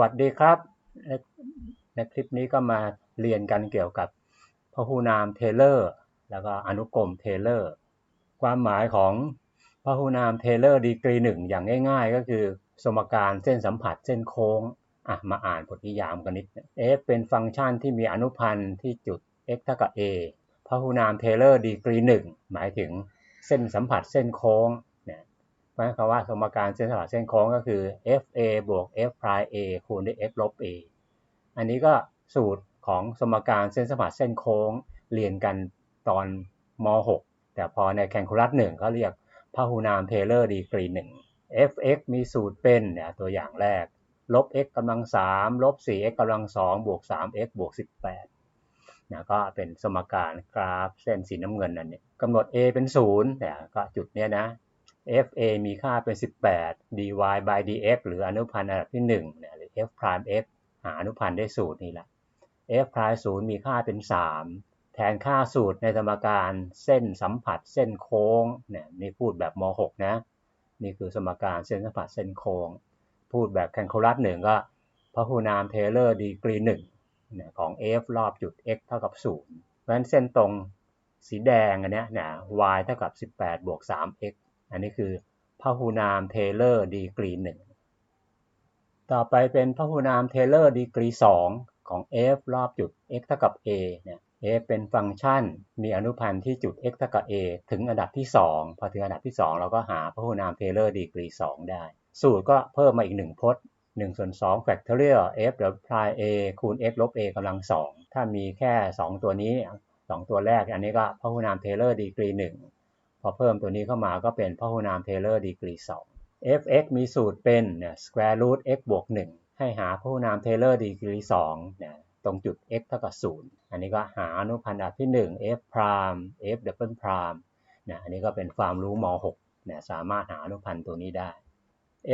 วัสดีครับในในคลิปนี้ก็มาเรียนกันเกี่ยวกับพหูนามเทเลอร์ แล้วก็อนุกรมเทเลอร์ ความหมายของพหูนามเทเลอร์ดีกรีหนึ่งอย่างง่าย ๆ ก็คือสมการเส้นสัมผัสเส้นโค้งอะมาอ่านบทนิยามกันนิด f เป็นฟังก์ชันที่มีอนุพันธ์ที่จุด x เท่ากับ a พหูนามเทเลอร์ดีกรีหนึ่งหมายถึงเส้นสัมผัสเส้นโค้ง หมายความว่าสมการเส้นสลับเส้นโค้งก็คือ fa บวก f prime a คูณด้วย f ลบ a อันนี้ก็สูตรของสมการเส้นสมผัสเส้นโค้งเรียนกันตอนม .6 แต่พอในแคนคูลัสหนึ่งเขาเรียกพหูนามเทเลอร์ดีกรีหนึ่ง fx มีสูตรเป็นเนี่ยตัวอย่างแรก ลบ x กำลัง3ลบ 4x กำลัง2บวก 3x บวก 18นะก็เป็นสมการกราฟเส้นสีน้ำเงินนั่นเนี่ยกำหนด a เป็น 0เนี่ยก็จุดเนี้ยนะ fa มีค่าเป็น 18 dy by dx หรืออนุพันธ์อันดับที่1เนี่ยหรือ f prime x หาอนุพันธ์ได้สูตรนี้แหละ f prime 0มีค่าเป็น 3 แทนค่าสูตรในสมการเส้นสัมผัสเส้นโค้งเนี่ยนี่พูดแบบม .6 นะ นี่คือสมการเส้นสัมผัสเส้นโค้ง พูดแบบแคนคูลัสหนึ่งก็พหูนามเทเลอร์ดีกรีหนึ่งของ f รอบจุด x เท่ากับ 0 เพราะฉะนั้นเส้นตรงสีแดงอันนี้นะ y เท่ากับ 18 บวก 3x อันนี้คือพหูนามเทเลอร์ดีกรีหนึ่งต่อไปเป็นพหูนามเทเลอร์ดีกรีสองของ f รอบจุด x เท่ากับ a เนี่ย f เป็นฟังก์ชันมีอนุพันธ์ที่จุด x เท่ากับ a ถึงอันดับที่ 2 พอถึงอันดับที่ 2 เราก็หาพหูนามเทเลอร์ดีกรี2ได้ สูตรก็เพิ่มมาอีก 1 พจน์1ส่วน2 factorial f เดี๋ยว prime a คูณ x ลบ a กำลัง 2 ถ้ามีแค่ 2 ตัวนี้ 2 ตัวแรกอันนี้ก็พหูนามเทเลอร์ดีกรี1 อเพิ่มตัวนี้เข้ามาก็เป็นพหูนามเทเลอร์ดีกรี2 f(x) มีสูตรเป็นเนี่ย square root x บวก1ให้หาพหูนามเทเลอร์ดีกรี2เนี่ยตรงจุด x เท่ากับ0อันนี้ก็หาอนุพันธ์อันดับที่ 1 f prime f double prime นะอันนี้ก็เป็นความรู้ม .6 เนี่ยสามารถหาอนุพันธ์ตัวนี้ได้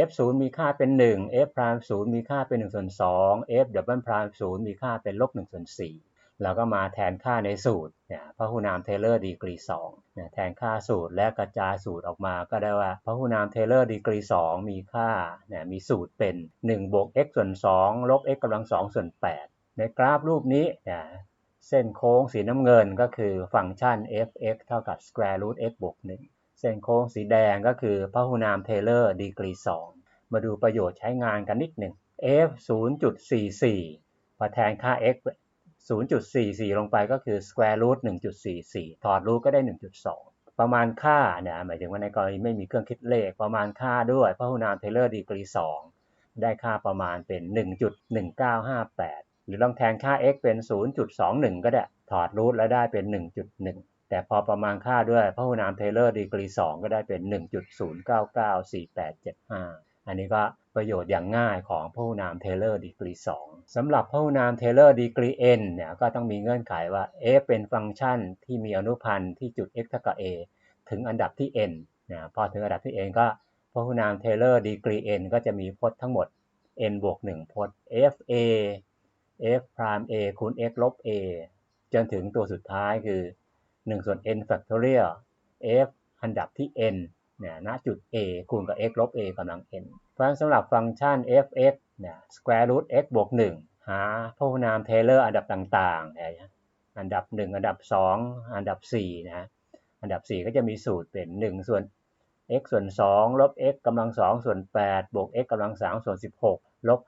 f 0มีค่าเป็น 1 f prime 0มีค่าเป็น1ส่วน2 f double prime 0มีค่าเป็นลบ1ส่วน4 เราก็มาแทนค่าในสูตรเนี่ยพหูนามเทเลอร์ดีกรี2เนี่ยแทนค่าสูตรและกระจายสูตรออกมาก็ได้ว่าพหูนามเทเลอร์ดีกรี 2 มีค่าเนี่ยมีสูตรเป็น1บวก x ส่วน2ลบ x กำลัง2ส่วน8ในกราฟรูปนี้เนี่ยเส้นโค้งสีน้ำเงินก็คือฟังก์ชัน f(x) เท่ากับ square root x บวก1เส้นโค้งสีแดงก็คือพหูนามเทเลอร์ดีกรี 2 มาดูประโยชน์ใช้งานกันนิดหนึ่ง f 0.44พอแทนค่า x 0.44 ลงไปก็คือ square root 1.44 ถอดรูทก็ได้ 1.2 ประมาณค่าเนี่ยหมายถึงว่าในกรณีไม่มีเครื่องคิดเลข ประมาณค่าด้วยพหุนามเทเลอร์ดีกรี 2 ได้ค่าประมาณเป็น 1.1958 หรือลองแทนค่า x เป็น 0.21 ก็ได้ ถอดรูทแล้วได้เป็น 1.1 แต่พอประมาณค่าด้วยพหุนามเทเลอร์ดีกรี 2 ก็ได้เป็น 1.0994875 อันนี้ก็ประโยชน์อย่างง่ายของพหูนามเทเลอร์ดีกรี2สำหรับพหูนามเทเลอร์ดีกรี n เนี่ยก็ต้องมีเงื่อนไขว่า f เป็นฟังก์ชันที่มีอนุพันธ์ที่จุด x เท่ากับ a ถึงอันดับที่ n นะพอถึงอันดับที่ n ก็พหูนามเทเลอร์ดีกรี n ก็จะมีพจน์ทั้งหมด n บวก1พจน์ f a f prime a คูณ x ลบ a จนถึงตัวสุดท้ายคือ1ส่วน n factorial f อันดับที่ n เนี่ยณจุด a คูณกับ x ลบ a กำลัง n เพราะฉะนั้นสำหรับฟังก์ชัน f(x) เนี่ย square root x บวก1หาพหูนามเทเลอร์อันดับต่างๆนะอันดับ 1 อันดับ 2 อันดับ4นะอันดับ 4 ก็จะมีสูตรเป็น 1 ส่วน x ส่วน 2 ลบ x กำลัง 2 ส่วน 8 บวก x กำลัง 3 ส่วน 16 ลบ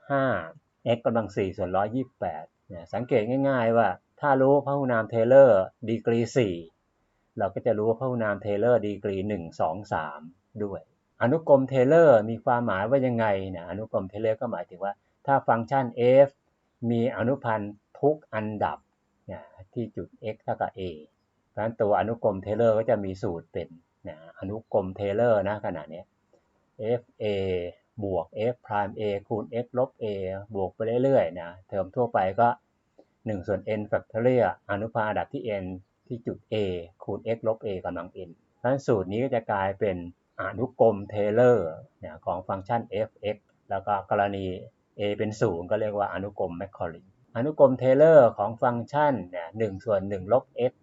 5 x กำลัง 4 ส่วน 128เนี่ยสังเกตง่ายๆว่า ถ้ารู้พหูนามเทเลอร์ดีกรี 4 เราก็จะรู้ว่าพหุนามเทเลอร์ดีกรี1 2 3ด้วย อนุกรมเทเลอร์มีความหมายว่ายังไงนะอนุกรมเทเลอร์ก็หมายถึงว่า ถ้าฟังก์ชัน f มีอนุพันธ์ทุกอันดับนะที่จุด x เท่ากับ a เพราะฉะนั้นตัวอนุกรมเทเลอร์ก็จะมีสูตรเป็นนะอนุกรมเทเลอร์นะขณะนี้ f a บวก f prime a คูณ x ลบ a บวกไปเรื่อยๆนะเทอมทั่วไปก็ 1 ส่วน n factorial อนุพันธ์อันดับที่ n ที่จุด a คูณ x ลบ a กำลัง n เพราะฉะนั้นสูตรนี้ก็จะกลายเป็นอนุกรมเทเลอร์เนี่ยของฟังก์ชัน f(x) แล้วก็กรณี a เป็น0ก็เรียกว่าอนุกรมแมคคอรินอนุกรมเทเลอร์ของฟังก์ชันเนี่ย1ส่วน1ลบ x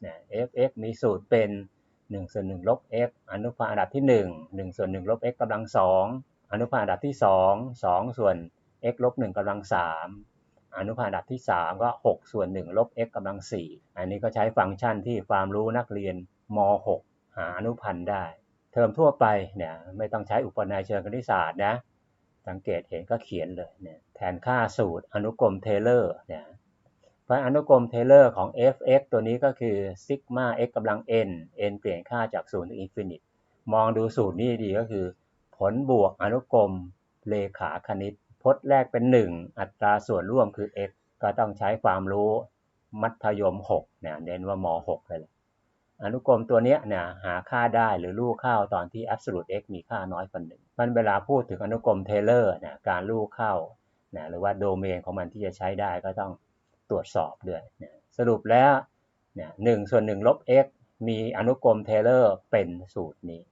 เนี่ย f(x) มีสูตรเป็น1ส่วน1ลบ x อนุพันธ์อันดับที่ 1 1ส่วน1ลบ x กำลัง 2 อนุพันธ์อันดับที่ 2 2 ส่วน x ลบ1กำลัง3 อนุพันธ์อันดับที่ 3 ก็ 6 ส่วน 1 ลบ x กำลัง 4 อันนี้ก็ใช้ฟังก์ชันที่ความรู้นักเรียนม .6 หาอนุพันธ์ได้ เทอมทั่วไปเนี่ยไม่ต้องใช้อุปนัยเชิงคณิตศาสตร์นะสังเกตเห็นก็เขียนเลยเนี่ยแทนค่าสูตรอนุกรมเทเลอร์เนี่ยเพราะอนุกรมเทเลอร์ของ f(x) ตัวนี้ก็คือซิกมา x กำลัง n n เปลี่ยนค่าจาก0ถึงอินฟินิตมองดูสูตรนี้ดีก็คือ ผลบวกอนุกรมเลขาคณิต พจน์แรกเป็น 1 อัตราส่วนร่วมคือ x ก็ต้องใช้ความรู้มัธยม6เนี่ยเน้นว่าม .6 เลยอนุกรมตัวนี้เนี่ยหาค่าได้หรือลูกเข้าตอนที่ absolute x มีค่าน้อยกว่าหนึ่งมันเวลาพูดถึงอนุกรมเทเลอร์เนี่ยการลูกเข้านะหรือว่าโดเมนของมันที่จะใช้ได้ก็ต้องตรวจสอบด้วยนะสรุปแล้วเนี่ยหนึ่งส่วนหนึ่งลบ x มีอนุกรมเทเลอร์เป็นสูตรนี้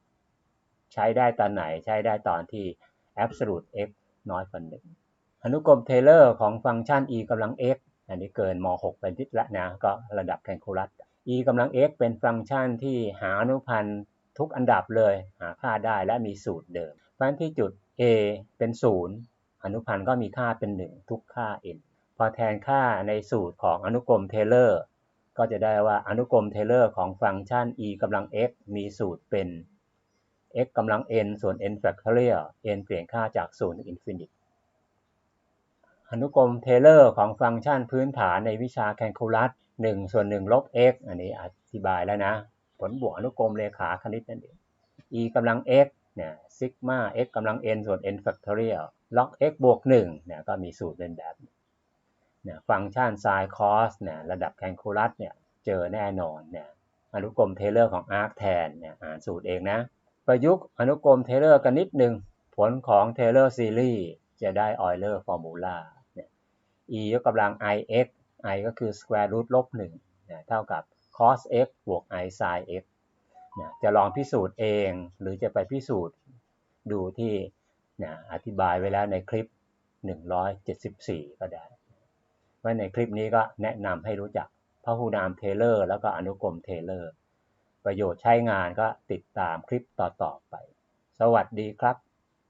ใช้ได้ตอนไหนใช้ได้ตอนที่ absolute x น้อยกว่าหนึ่งอนุกรมเทเลอร์ของฟังก์ชัน e กำลัง x อันนี้เกินม .6 เป็นทิศละนะก็ระดับแคลคูลัส e กำลัง x เป็นฟังก์ชันที่หาอนุพันธ์ทุกอันดับเลยหาค่าได้และมีสูตรเดิมเพราะฉะนั้นที่จุด a เป็น 0 อนุพันธ์ก็มีค่าเป็น 1 ทุกค่า n พอแทนค่าในสูตรของอนุกรมเทเลอร์ก็จะได้ว่าอนุกรมเทเลอร์ของฟังก์ชัน e กำลัง x มีสูตรเป็น x กำลัง n ส่วน n factorial n เปลี่ยนค่าจาก 0 ถึง infinite อนุกรมเทเลอร์ของฟังก์ชันพื้นฐานในวิชาแคลคูลัส1ส่วน1ลบ x อันนี้อธิบายแล้วนะ ผลบวกอนุกรมเลขาคณิตนั่นเอง e กำลัง x เนี่ยซิกมา x กำลัง n ส่วน n factorial log x บวก1เนี่ยก็มีสูตรเป็นแบบเนี่ยฟังก์ชัน sin cos เนี่ยระดับแคลคูลัสเนี่ยเจอแน่นอนเนี่ยอนุกรมเทเลอร์ของ arc แทนเนี่ยอ่านสูตรเองนะ ประยุกต์อนุกรมเทเลอร์กันนิดหนึ่งผลของเทเลอร์ซีรีส์จะได้ออยเลอร์ฟอร์มูลาเนี่ย e ยกกำลัง ix i ก็คือ square root ลบ1นะเท่ากับ cos x บวก i sin x จะลองพิสูจน์เองหรือจะไปพิสูจน์ดูที่อธิบายไว้แล้วในคลิป 174 ก็ได้ว่าในคลิปนี้ก็แนะนำให้รู้จักพหูนามเทเลอร์ แล้วก็อนุกรมเทเลอร์ ประโยชน์ใช้งานก็ติดตามคลิปต่อๆไป สวัสดีครับ